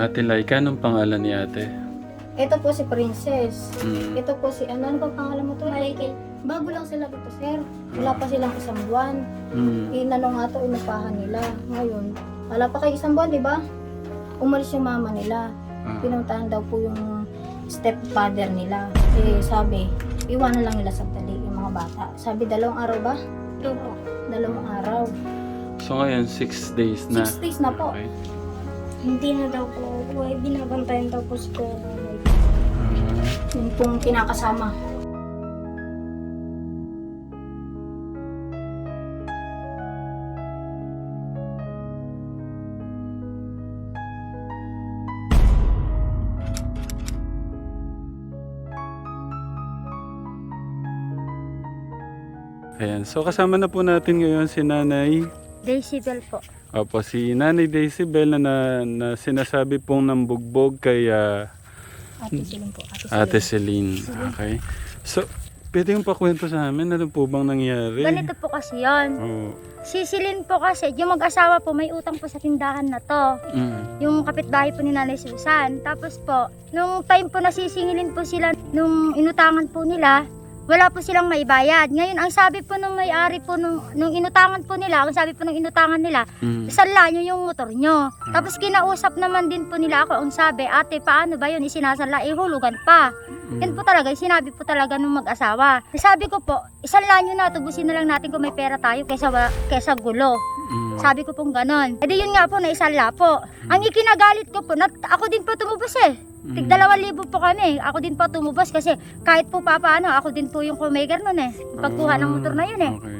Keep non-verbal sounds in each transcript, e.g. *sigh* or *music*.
Ate Laika, anong pangalan ni ate? Ito po si Princess. Mm. Ito po si, ano, ano ba pangalan mo to? Michael. Bago lang sila dito, sir. Wala pa silang isang buwan. Mm. Inano nga to, inupahan nila. Ngayon, wala pa kayo isang buwan, di ba? Umalis yung mama nila. Ah. Pinuntahan daw po yung stepfather nila. Eh, sabi, iwanan lang nila sa tali yung mga bata. Sabi, dalawang araw ba? Opo. Dalawang araw. So ngayon, six days na. Six days na po. Okay. Hindi na daw po. Uy, binabantayan daw po si Kuya Nonoy. Ah. Yung pong kinakasama. Ayan. So kasama na po natin ngayon si Nanay. Daisy po. Opo, si Nanay Daisy Bell na, na, na sinasabi pong nambugbog kay ah, Ate Silin po. Ate Celine. Okay. So, pwede yung pakwento sa amin ano po bang nangyari? Ganito po kasi yon. Oh. Sisilin po kasi, yung mag-asawa po, may utang po sa tindahan na to. Mm. Yung kapitbahay po ni Nanay Susan. Tapos po, nung time po nasisingilin po sila, nung inutangan po nila, wala po silang maibayad. Ngayon, ang sabi po nung may-ari po nung, nung inutangan po nila, ang sabi po nung inutangan nila, Mm. isanla nyo yung motor nyo. Tapos kinausap naman din po nila ako, ang sabi, ate, paano ba yun? Isinasanla, eh, hulugan pa. Yan po talaga, sinabi po talaga nung mag-asawa. Sabi ko po, isanla nyo na, tubusin na lang natin kung may pera tayo kaysa, kaysa gulo. Mm. Sabi ko pong ganon. E di yun nga po, naisanla po. Ang ikinagalit ko po, nat- ako din po tumubos eh. Tig Mm. dalawang libo po kami. Ako din po tumubos kasi kahit po papaano, ako din po yung kumaker nun eh. Pagkuha ng motor na yun eh. Okay.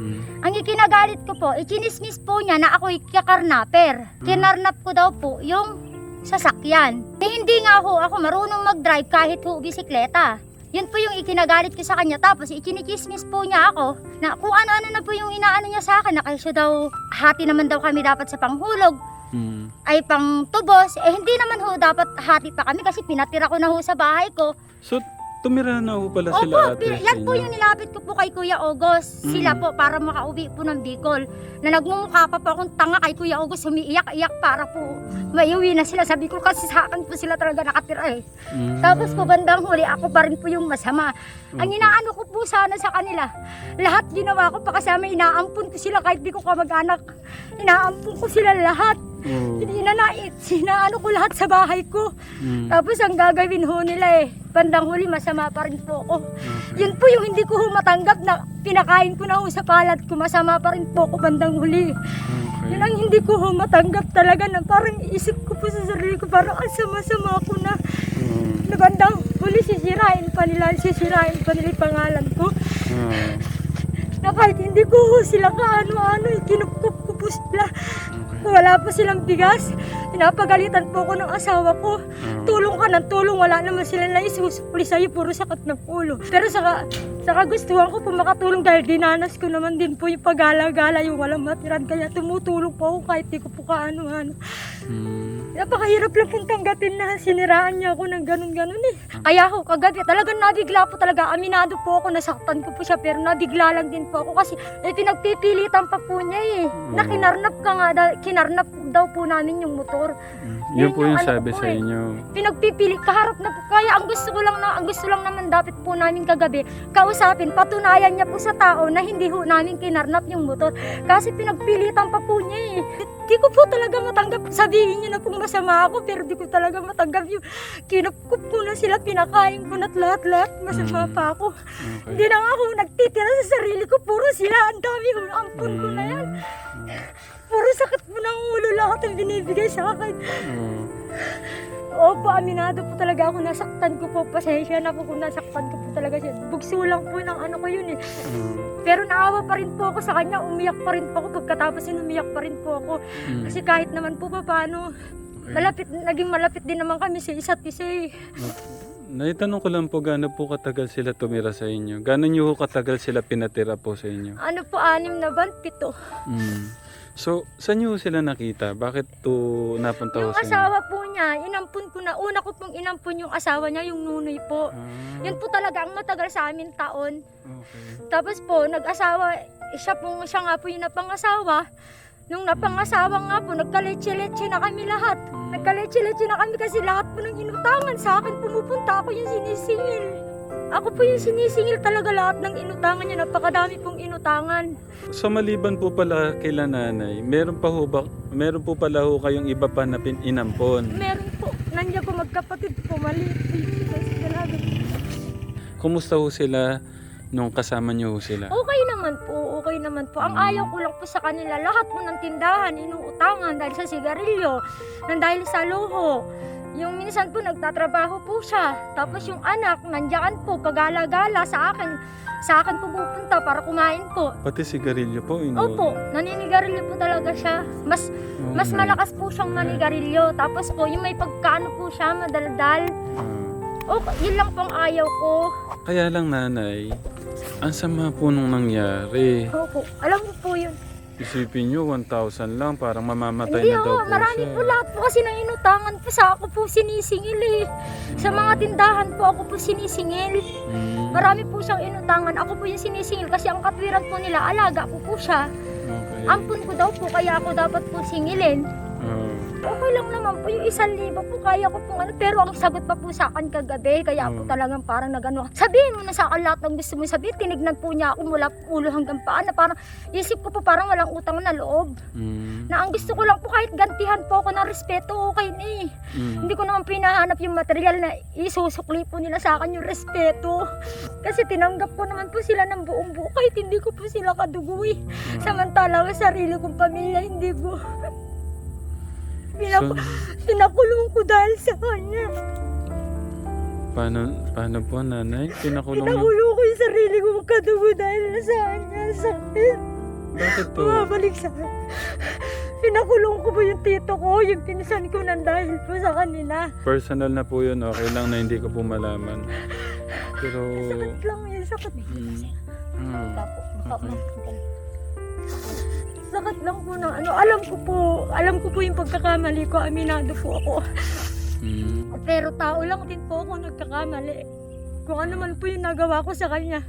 Mm. Ang ikinagalit ko po, ichinismis po niya na ako'y kakarnaper. Kinarnap ko daw po yung sasakyan. Eh, hindi nga ho ako marunong mag-drive kahit ho bisikleta. Yun po yung ikinagalit ko sa kanya. Tapos ichinichismis po niya ako na kung ano-ano na po yung inaano niya sa akin na kasi daw hati naman daw kami dapat sa panghulog Mm. ay pang tubos. Eh hindi naman ho dapat hati pa kami kasi pinatira ko na ho sa bahay ko. So, tumira na ho pala Opo, sila ate. pi- yan po yung nilapit ko po kay Kuya Ogos. Sila Mm. po para makauwi po ng Bicol. Na nagmumukha pa po akong tanga kay Kuya Ogos, umiiyak-iyak para po maiuwi na sila sa Bicol kasi sa akin po sila talaga nakatira eh. Mm. Tapos po bandang huli, ako pa rin po yung masama. Ang Okay. inaano ko po sana sa kanila, lahat ginawa ko pa kasama, inaampun ko sila kahit di ko kamag-anak. Inaampun ko sila lahat. Oh. Inanait, sinaano ko lahat sa bahay ko. Mm. Tapos ang gagawin ho nila eh, bandang huli masama pa rin po ako. Okay. Yun po yung hindi ko matanggap na pinakain ko na ho sa palad ko, masama pa rin po ako bandang huli. Okay. Yun ang hindi ko ho matanggap talaga na parang isip ko po sa sarili ko, parang ang sama-sama ko na Mm. na bandang huli sisirain pa nila, sisirain pa nila yung pangalan ko. Ah. Na kahit hindi ko ho sila kaano-ano, kinupkup ko po sila. Wala pa silang bigas. Pinapagalitan po ko ng asawa ko. Ah. Tulong ka ng tulong, wala naman sila na isusupli sa'yo, puro sakit ng ulo. Pero saka, saka gustuhan ko po makatulong dahil dinanas ko naman din po yung pagala-gala, yung walang matiran. Kaya tumutulong po ako kahit di ko po kaano-ano. Mm. Napakahirap lang pong tanggapin na siniraan niya ako ng ganun-ganun eh. Kaya ako kagabi, talagang nabigla po talaga. Aminado po ako, nasaktan ko po siya, pero nabigla lang din po ako kasi eh, pinagpipilitan pa po niya eh. Na kinarnap ka nga, da- daw po namin yung motor. Mm. Yun po yung ano sabi ko sa eh. inyo. Pinagpipili, kaharap na po. Kaya ang gusto ko lang na, ang gusto lang naman dapat po namin kagabi, kausapin, patunayan niya po sa tao na hindi ho namin kinarnap yung motor. Kasi pinagpilitan pa po niya eh. Di ko po talaga matanggap. Sabihin niyo na pong masama ako, pero di ko talaga matanggap yung kinupkup ko na sila, pinakain ko na't lahat-lahat. Masama Mm. pa ako. Okay. Hindi na nga ako nagtitira sa sarili ko, puro sila. Ang dami ko, ampun ko na yan. Mm. Puro sakit po ng ulo lahat ang binibigay sa akin. Oh. Opo, aminado po talaga ako. Nasaktan ko po. Pasensya na po kung nasaktan ko po talaga siya. Bugso lang po ng ano ko yun eh. Oh. Pero naawa pa rin po ako sa kanya. Umiyak pa rin po ako. Pagkatapos yun, umiyak pa rin po ako. Mm. Kasi kahit naman po pa paano, malapit, naging malapit din naman kami sa isa't isa eh. Naitanong ko lang po gaano po katagal sila tumira sa inyo. Gaano niyo ho katagal sila pinatira po sa inyo? Ano po, anim na ban? Pito. Mm. So, saan niyo ho sila nakita? Bakit to napunta Yung sa inyo? asawa po niya, inampun ko na. Una ko pong inampun yung asawa niya, yung nunoy po. Ah, Yan po talaga ang matagal sa amin taon. okay. Tapos po, nag-asawa, siya po, siya nga po yung napangasawa. Nung napangasawa nga po, nagkaletse-letse na kami lahat. Mm. Nagkaletse-letse na kami kasi lahat po ng inutangan sa akin pumupunta ako yung sinisingil. Ako po yung sinisingil talaga lahat ng inutangan niya. Napakadami pong inutangan. So maliban po pala kila nanay, meron pa ho ba, meron po pala ho kayong iba pa na pin- inampon. Meron po, nandiyan po magkapatid po, maliit po yung isa sa dalaga. Kumusta ho sila nung kasama niyo ho sila? Okay naman po, okay naman po. Ang ayaw ko lang po sa kanila, lahat po ng tindahan, inuutangan dahil sa sigarilyo, nang dahil sa luho. Yung minsan po nagtatrabaho po siya. Tapos yung anak, nandiyan po, kagala-gala sa akin. Sa akin pumupunta para kumain po. Pati sigarilyo po, ino. Opo, naninigarilyo po talaga siya. Mas Oh mas my- malakas po siyang manigarilyo. Tapos po, yung may pagkaano po siya, madaldal. Ah. Okay, yun lang pong ayaw ko. Kaya lang nanay, ang sama po nung nangyari. Opo, alam ko po yun. Isipin nyo, 1,000 lang, parang mamamatay Hindi na daw po marami siya. po lahat po kasi nang inutangan po sa ako po sinisingil eh. Sa mga tindahan po ako po sinisingil. Mm, Marami po siyang inutangan. Ako po yung sinisingil kasi ang katwiran po nila, alaga ko po siya. okay. Ampun ko daw po kaya ako dapat po singilin. Okay lang naman po yung isang libo po kaya ko po ano. Pero ang sagot pa po sa akin kagabi kaya po Mm. talagang parang nagano. Sabihin mo na sa akin lahat ng gusto mo sabihin. Tinignan po niya ako mula ulo hanggang paa na parang isip ko po parang walang utang na loob. mm, Na ang gusto ko lang po kahit gantihan po ako ng respeto okay na eh. mm. Hindi ko naman pinahanap yung material na isusukli po nila sa akin yung respeto. Kasi tinanggap ko naman po sila ng buong buo kahit hindi ko po sila kadugo eh. Samantalang sa sarili kong pamilya hindi ko. Pinak- So, pinakulong ko dahil sa kanya. paano, paano po nanay? Pinakulong na? Pinakulong ko yung sarili kong kadugo dahil sa kanya. Sakit. Bakit po? Bumabalik sa. Pinakulong ko po yung tito ko, yung pinsan ko nang dahil po sa kanila. Personal na po yun, okay lang na hindi ko po malaman. *laughs* Pero, Sakit lang yun, sakit. mm, mm, Okay. Sakit lang po na ano, alam ko po, alam ko po yung pagkakamali ko, aminado po ako. mm, Pero tao lang din po ako nagkakamali. Kung ano man po yung nagawa ko sa kanya.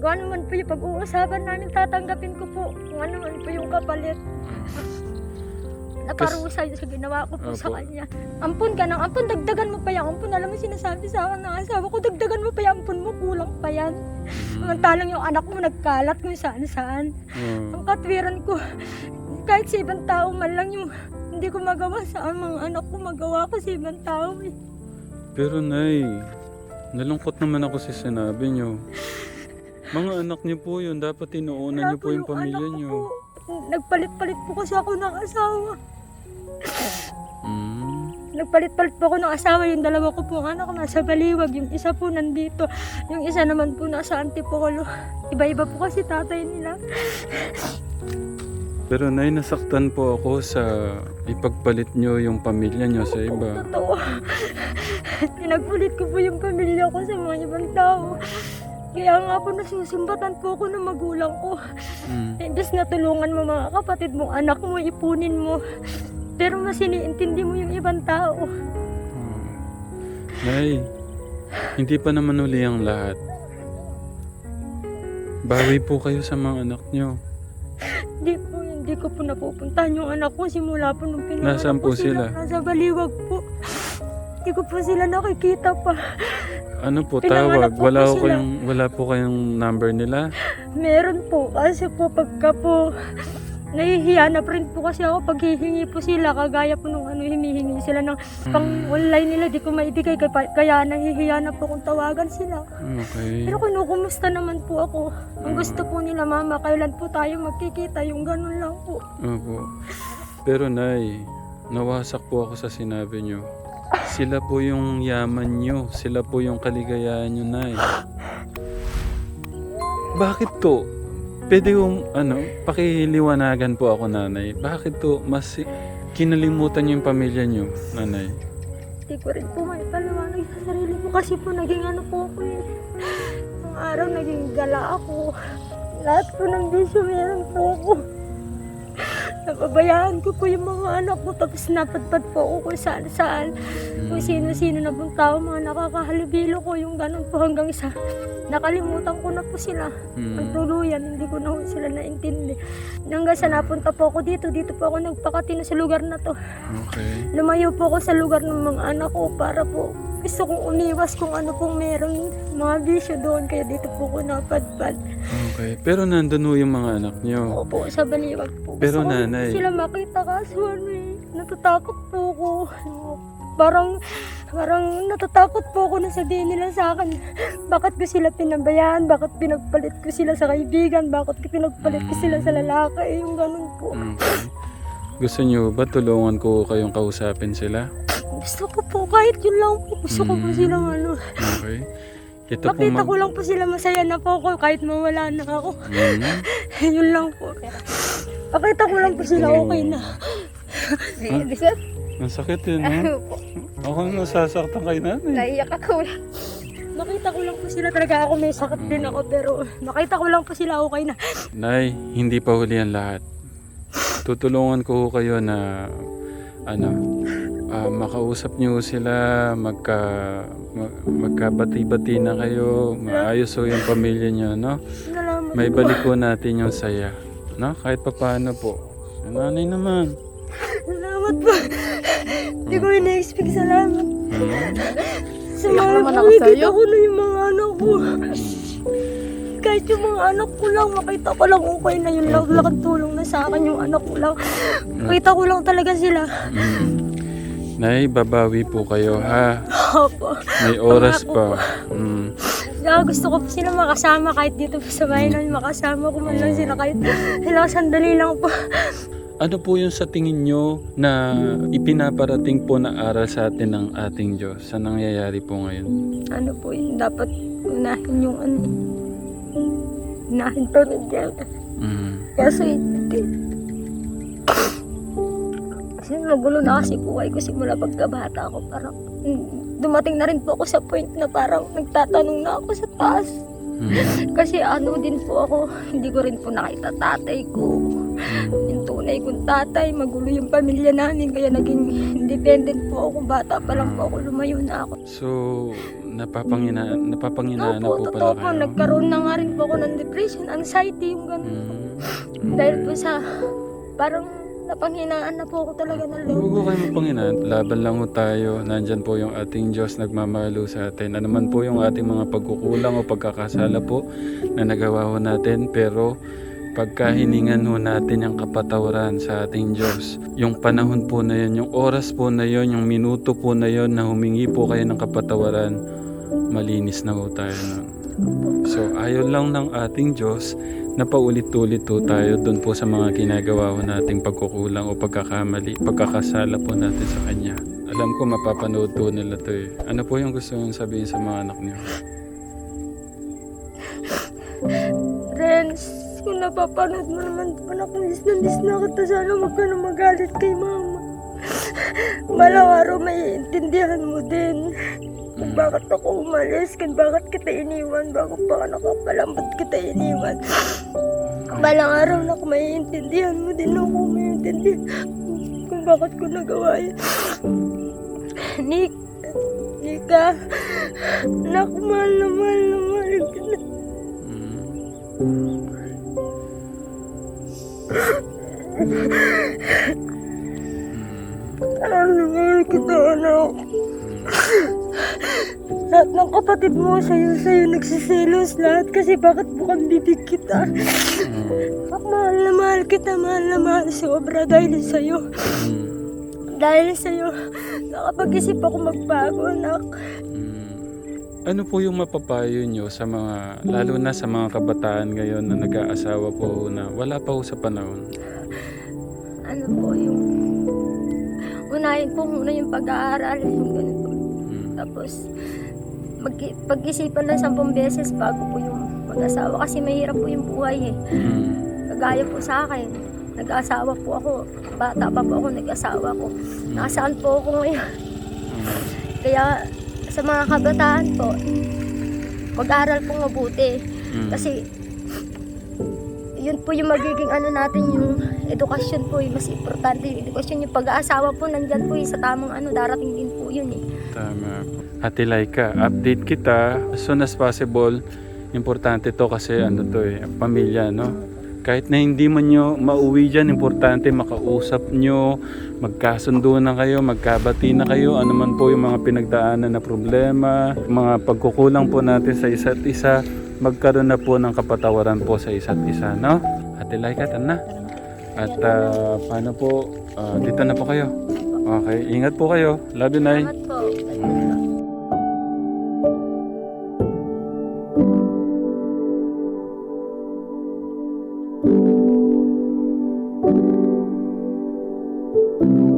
Kung ano man po yung pag-uusapan namin, tatanggapin ko po. Kung ano man po yung kapalit. Na parusa yun sa ginawa ko po sa Opo. kanya. Ampun ka ng ampun, dagdagan mo pa yan. Ampun, alam mo sinasabi sa akin ng asawa ko, dagdagan mo pa yan, ampun mo, kulang pa yan. mm, Samantalang yung anak mo nagkalat kung saan-saan. mm. Ang katwiran ko, kahit sa ibang tao man lang yung hindi ko magawa sa mga anak ko, magawa ko sa ibang tao eh. Pero nay, nalungkot naman ako sa sinabi nyo. Mga anak niyo po yun, dapat inuuna niyo po yung pamilya niyo. Nagpalit-palit po kasi ako ng asawa. Mm, Nagpalit-palit po ako ng asawa. Yung dalawa ko po anak nasa baliwag. Yung isa po nandito. Yung isa naman po nasa antipolo. Iba-iba po kasi tatay nila. pero nay, nasaktan po ako sa ipagpalit nyo yung pamilya nyo sa iba. Totoo. Pinagpulit ko po yung pamilya ko sa mga ibang tao. Kaya nga po nasusumbatan po ako ng magulang ko. Mm, Imbes na tulungan mo mga kapatid mo, anak mo, ipunin mo. Pero mas iniintindi mo yung ibang tao. mm. Nay, hindi pa naman uli ang lahat. Bawi po kayo sa mga anak nyo. Hindi po, hindi ko po napupuntahan yung anak ko simula po nung pinanganak Nasaan po sila? Nasa baliwag po. Hindi ko po sila nakikita pa. Ano po, Pinanganak tawag? po Wala, po ko sila. kayong, wala po kayong number nila? Meron po, kasi po pagka po nahihiya na rin po kasi ako pag hihingi po sila kagaya po nung ano hinihingi sila ng pang online nila di ko maibigay kaya, kaya nahihiya na po kung tawagan sila Okay. pero kinukumusta naman po ako ang gusto po nila mama kailan po tayo magkikita yung ganun lang po Opo. Pero nay, nawasak po ako sa sinabi nyo. Sila po yung yaman nyo. Sila po yung kaligayahan nyo, nay. *laughs* Bakit to? Pwede yung, ano, pakiliwanagan po ako, nanay. Bakit to mas kinalimutan nyo yung pamilya nyo, nanay? Hindi ko rin po may paliwanag sa sarili ko kasi po naging ano po ako eh. Nung araw naging gala ako. Lahat po ng bisyo meron po ako. Napabayaan ko po yung mga anak ko tapos napadpad po ako kung saan saan. Kung sino-sino na pong tao, mga nakakahalubilo ko yung ganun po hanggang sa nakalimutan ko na po sila. Mm. Ang tuluyan, hindi ko na po sila naintindi. Hanggang sa napunta po ako dito, dito po ako nagpakatino sa lugar na to. Okay. Lumayo po ako sa lugar ng mga anak ko para po gusto kong uniwas kung ano pong meron mga bisyo doon kaya dito po ko napadpad. Okay. Pero nandun ho yung mga anak nyo. Ako po sa baliwag po. Pero Gusto ko nanay- Sila makita kaso ano eh, natatakot po ako. Parang, parang natatakot po ako na sabihin nila sa akin, bakit ko sila pinabayaan, bakit pinagpalit ko sila sa kaibigan, bakit ko pinagpalit ko sila sa lalaki, yung ganun po. Okay. Gusto nyo ba tulungan ko kayong kausapin sila? Gusto ko po kahit yun lang po, gusto ko po Mm. silang ano, Okay. Ito po makita mag... ko lang po sila masaya na po ako kahit mawala na ako. Mm. *laughs* yun lang po. Pakita ko lang po sila okay na. Ah? Di sir, Ang sakit yun, ha? ano po, Ako nasasaktan kay nanay. naiyak ako. Makita ko lang po sila talaga ako may sakit din ako pero makita ko lang po sila okay na. Nay, hindi pa huli ang lahat. Tutulungan ko kayo na ano, ah, makausap niyo sila, magka mag- magkabati-bati na kayo, maayos ho yung pamilya niyo, no? May po. balik ko natin yung saya, no? Kahit papaano po. Si nanay naman. Salamat po. Hindi ko ina-expect salamat. Hmm? Sa mga nakikita ko na yung mga anak ko. Kahit yung mga anak ko lang, makita ko lang okay na yun lang. Laking tulong na sa akin yung anak ko lang. Makita ko lang talaga sila. Nay, babawi po kayo, ha? Opo. May oras pa. Mm. Kaya gusto ko po sila makasama kahit dito po sa bahay namin makasama ko man lang sila kahit ilang sandali lang po. Ano po yung sa tingin nyo na ipinaparating po na aral sa atin ng ating Diyos sa nangyayari po ngayon? Ano po yun, dapat unahin yung ano. Unahin pa rin. Mm. Kaso hindi. Kasi magulo na kasi buhay ko simula pagkabata ko. Parang mm, dumating na rin po ako sa point na parang nagtatanong na ako sa taas. Mm. Kasi ano din po ako, hindi ko rin po nakita tatay ko. Mm. Yung tunay kong tatay, magulo yung pamilya namin. Kaya naging independent po ako. Bata pa lang po ako, lumayo na ako. So, napapangina, napapanginaan na Opo, po totoo pala po. kayo? Nagkaroon na nga rin po ako ng depression, anxiety, yung ganun. Mm. Dahil po sa, parang napanghinaan na po ako talaga ng loob. Huwag kayo mapanginaan. Laban lang ho tayo. Nandyan po yung ating Diyos nagmamahalo sa atin. Ano man po yung ating mga pagkukulang o pagkakasala po na nagawa ho natin. Pero pagka hiningan ho natin yung kapatawaran sa ating Diyos, yung panahon po na yun, yung oras po na yun, yung minuto po na yun na humingi po kayo ng kapatawaran, malinis na ho tayo nun. So ayaw lang ng ating Diyos na paulit-ulit po tayo doon po sa mga ginagawa ho nating pagkukulang o pagkakamali, pagkakasala po natin sa Kanya. Alam ko mapapanood po nila to eh. Ano po yung gusto nyo sabihin sa mga anak niyo? Renz, kung napapanood mo naman po na kung miss na kita, sana huwag ka na magalit kay mama. Balang araw may intindihan mo din. Kung bakit ako umalis, kung bakit kita iniwan, bago pa ka nakapalambot kita iniwan. Balang araw na kung may intindihan mo din ako, may intindihan kung bakit ko nagawa yun. Nick, Nika, anak, mahal na mahal na mahal kita. Ano mahal kita, anak. Lahat ng kapatid mo sa'yo, sa'yo nagsisilos lahat kasi bakit bukang bibig kita. Mahal na mahal kita, mahal na mahal sobra dahil sa'yo. Dahil sa'yo, nakapag-isip ako magbago, anak. Ano po yung mapapayo nyo sa mga, lalo na sa mga kabataan ngayon na nag-aasawa po na wala pa ho sa panahon? Ano po yung... Unahin po muna yung pag-aaral, yung ganun po. Mm. Tapos, mag pag-isipan lang sampung beses bago po yung mag-asawa kasi mahirap po yung buhay eh. Mm. Kagaya po sa akin, nag-asawa po ako. Bata pa po ako, nag-asawa ko. Nasaan po ako ngayon? Mm. Kaya sa mga kabataan po, mag-aral po mabuti. Kasi yun po yung magiging ano natin, yung edukasyon po, yung mas importante yung edukasyon, yung pag-aasawa po, nandyan po yung sa tamang ano, darating din po yun eh. Tama. Ate Laika, update kita as soon as possible. Importante to kasi ano to eh, pamilya, no? Kahit na hindi man nyo mauwi dyan, importante makausap nyo, magkasundo na kayo, magkabati na kayo, ano man po yung mga pinagdaanan na problema, mga pagkukulang po natin sa isa't isa, magkaroon na po ng kapatawaran po sa isa't isa, no? Ate Laika, tan na. At ah, paano po, ah, dito na po kayo. Okay, ingat po kayo. Love you, Nay. Salamat po.